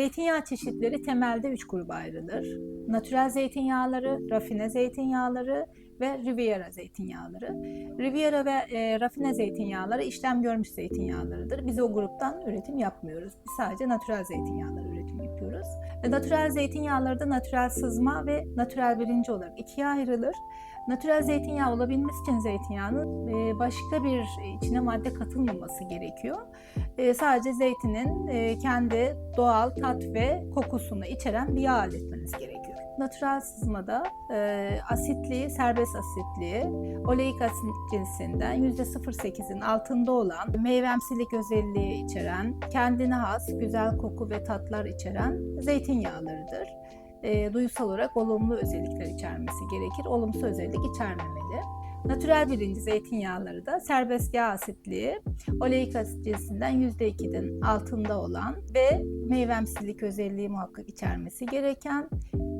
Zeytinyağı çeşitleri temelde üç gruba ayrılır. Natürel zeytinyağları, rafine zeytinyağları ve Riviera zeytinyağları. Riviera ve e, rafine zeytinyağları işlem görmüş zeytinyağlarıdır. Biz o gruptan üretim yapmıyoruz. Biz sadece natürel zeytinyağları üretim yapıyoruz. Ve natürel zeytinyağları da natürel sızma ve natürel birinci olarak ikiye ayrılır. Natürel zeytinyağı olabilmesi için zeytinyağının e, başka bir içine madde katılmaması gerekiyor. E, sadece zeytinin e, kendi doğal tat ve kokusunu içeren bir yağ elde etmeniz gerekiyor. Natürel sızmada e, asitliği, serbest asitliği, oleik asit cinsinden %0.8'in altında olan, meyvemsilik özelliği içeren, kendine has güzel koku ve tatlar içeren zeytinyağlarıdır. E, duysal olarak olumlu özellikler içermesi gerekir, olumsuz özellik içermemeli. Natürel birinci zeytinyağları da serbest yağ asitliği, oleik asit cinsinden %2'den altında olan ve meyvemsilik özelliği muhakkak içermesi gereken,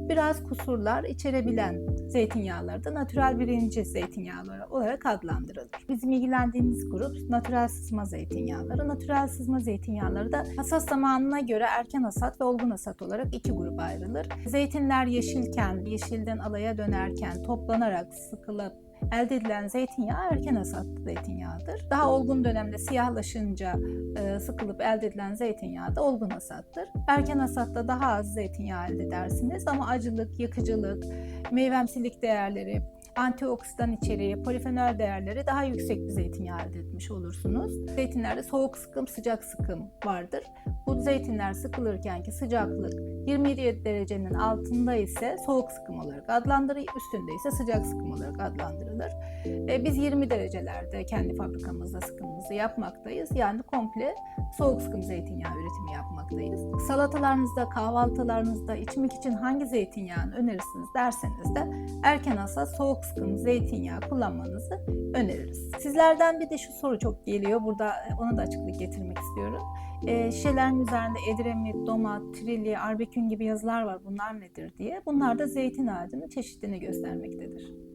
biraz kusurlar içerebilen zeytinyağları da natürel birinci zeytinyağları olarak adlandırılır. Bizim ilgilendiğimiz grup natürel sızma zeytinyağları. Natürel sızma zeytinyağları da hasat zamanına göre erken hasat ve olgun hasat olarak iki gruba ayrılır. Zeytinler yeşilken, yeşilden alaya dönerken toplanarak sıkılıp elde edilen zeytinyağı erken hasatlı zeytinyağıdır. Daha olgun dönemde siyahlaşınca e, sıkılıp elde edilen zeytinyağı da olgun hasattır. Erken hasatta daha az zeytinyağı elde edersiniz ama acılık, yakıcılık, meyvemsilik değerleri, antioksidan içeriği, polifenol değerleri daha yüksek bir zeytinyağı elde etmiş olursunuz. Zeytinlerde soğuk sıkım, sıcak sıkım vardır. Bu zeytinler sıkılırken ki sıcaklık 27 derecenin altında ise soğuk sıkım olarak adlandırılır, üstünde ise sıcak sıkım olarak adlandırılır. E, biz 20 derecelerde kendi fabrikamızda sıkımımızı yapmaktayız. Yani komple soğuk sıkım zeytinyağı üretimi yapmaktayız. Salatalarınızda, kahvaltılarınızda içmek için hangi zeytinyağını önerirsiniz derseniz de erken hasat soğuk sıkım zeytinyağı kullanmanızı öneririz. Sizlerden bir de şu soru çok geliyor. Burada ona da açıklık getirmek istiyorum. E, şişelerin üzerinde Edremit, Domat, Trilli, Arbekün gibi yazılar var. Bunlar nedir diye. Bunlar da zeytin ağacının çeşidini göstermektedir.